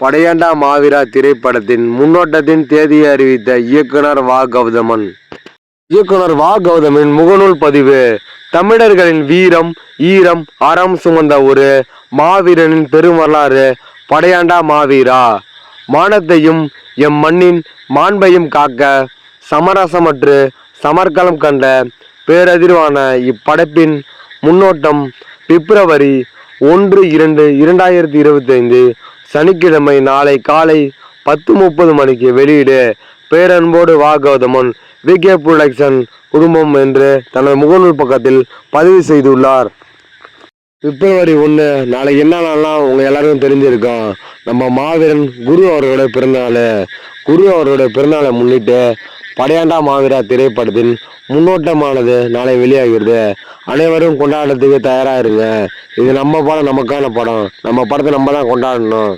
படையாண்டா மாவீரா திரைப்படத்தின் முன்னோட்டத்தின் தேதியை அறிவித்த இயக்குனர் வா. கௌதமன். இயக்குனர் வா. கௌதமின் முகநூல் பதிவு தமிழர்களின் வீரம் ஈரம் அறம் சுமந்த ஒரு மாவீரனின் பெருமரலாறு படையாண்டா மாவீரா. மானத்தையும் எம் மண்ணின் மாண்பையும் காக்க சமரசமற்று சமர்க்கலம் கண்ட பேரதிர்வான இப்படைப்பின் முன்னோட்டம் பிப்ரவரி ஒன்று இரண்டு இரண்டாயிரத்தி இருபத்தைந்து சனிக்கிழமை நாளை காலை பத்து முப்பது மணிக்கு வெளியீடு. பேரன்போடு வா கௌதமன். விகே புரொடக்ஷன் குடும்பம் என்று தனது முகநூல் பக்கத்தில் பதிவு செய்துள்ளார். பிப்ரவரி ஒன்று நாளைக்கு என்ன நாள்லாம் உங்க எல்லாருக்கும் தெரிஞ்சிருக்கோம். நம்ம மாவீரன் குரு அவர்களோட பிறந்தநாள் குரு அவரோட பிறந்தநாளை முன்னிட்டு படையாண்டா மாவீரா திரைப்படத்தின் முன்னோட்டமானது நாளை வெளியாகிறது. அனைவரும் கொண்டாடுறதுக்கு தயாராக இருங்க. இது நம்ம படம் நமக்கான படம். நம்ம படத்தை நம்ம தான் கொண்டாடணும்.